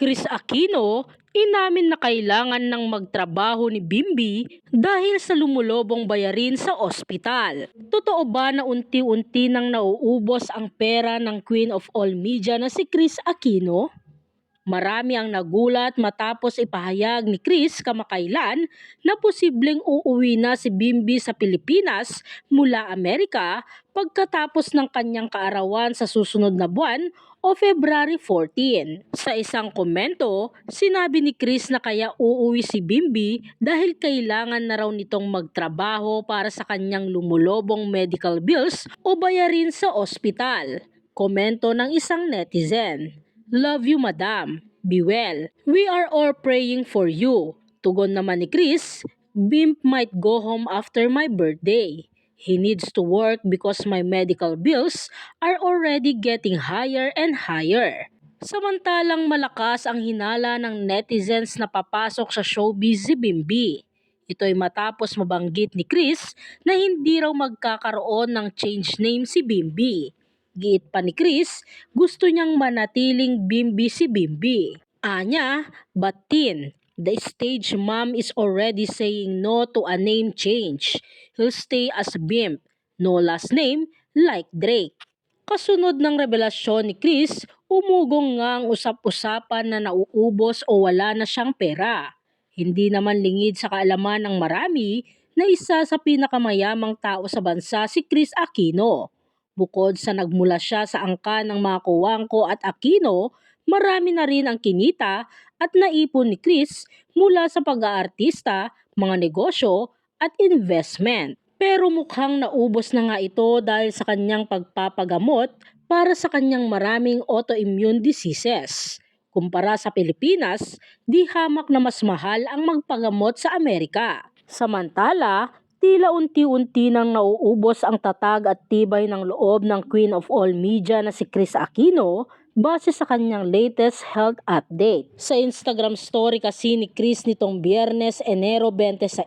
Chris Aquino, inamin na kailangan ng magtrabaho ni Bimbi dahil sa lumulobong bayarin sa ospital. Totoo ba na unti-unti nang nauubos ang pera ng Queen of All Media na si Chris Aquino? Marami ang nagulat matapos ipahayag ni Chris kamakailan na posibleng uuwi na si Bimbi sa Pilipinas mula Amerika pagkatapos ng kanyang kaarawan sa susunod na buwan o February 14. Sa isang komento, sinabi ni Chris na kaya uuwi si Bimbi dahil kailangan na raw nitong magtrabaho para sa kanyang lumulobong medical bills o bayarin sa ospital. Komento ng isang netizen. Love you madam. Be well. We are all praying for you. Tugon naman ni Chris, Bimp might go home after my birthday. He needs to work because my medical bills are already getting higher and higher. Samantalang malakas ang hinala ng netizens na papasok sa showbiz si Bimbi. Ito ay matapos mabanggit ni Chris na hindi raw magkakaroon ng change name si Bimbi. Giit pa ni Chris, gusto niyang manatiling Bimbi si Bimbi. Anya, batin, the stage mom is already saying no to a name change. He'll stay as Bimp, no last name like Drake. Kasunod ng revelasyon ni Chris, umugong nga ang usap-usapan na nauubos o wala na siyang pera. Hindi naman lingid sa kaalaman ng marami na isa sa pinakamayamang tao sa bansa si Chris Aquino. Bukod sa nagmula siya sa angka ng mga kuwangko at Aquino, marami na rin ang kinita at naipon ni Chris mula sa pag-aartista, mga negosyo at investment. Pero mukhang naubos na nga ito dahil sa kanyang pagpapagamot para sa kanyang maraming autoimmune diseases. Kumpara sa Pilipinas, di hamak na mas mahal ang magpagamot sa Amerika. Samantala, tila unti-unti nang nauubos ang tatag at tibay ng loob ng Queen of All Media na si Chris Aquino base sa kanyang latest health update. Sa Instagram story kasi ni Chris nitong Biyernes, Enero 26,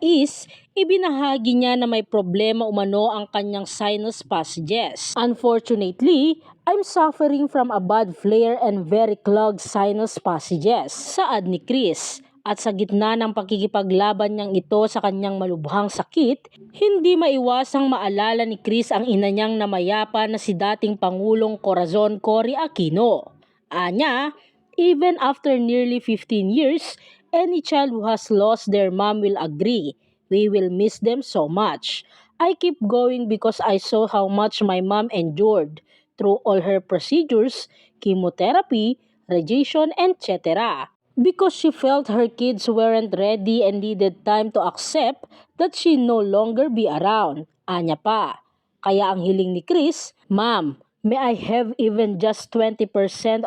ibinahagi niya na may problema umano ang kanyang sinus passages. Unfortunately, I'm suffering from a bad flare and very clogged sinus passages, saad ni Chris. At sa gitna ng pakikipaglaban niyang ito sa kanyang malubhang sakit, hindi maiwasang maalala ni Chris ang ina niyang namayapa na si dating Pangulong Corazon Cory Aquino. Anya, even after nearly 15 years, any child who has lost their mom will agree. We will miss them so much. I keep going because I saw how much my mom endured through all her procedures, chemotherapy, radiation, etc because she felt her kids weren't ready and needed time to accept that she no longer be around. Anya pa. Kaya ang hiling ni Chris, Ma'am, may I have even just 20%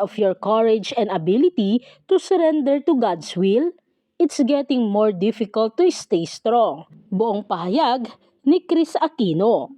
of your courage and ability to surrender to God's will? It's getting more difficult to stay strong. Buong pahayag ni Chris Aquino.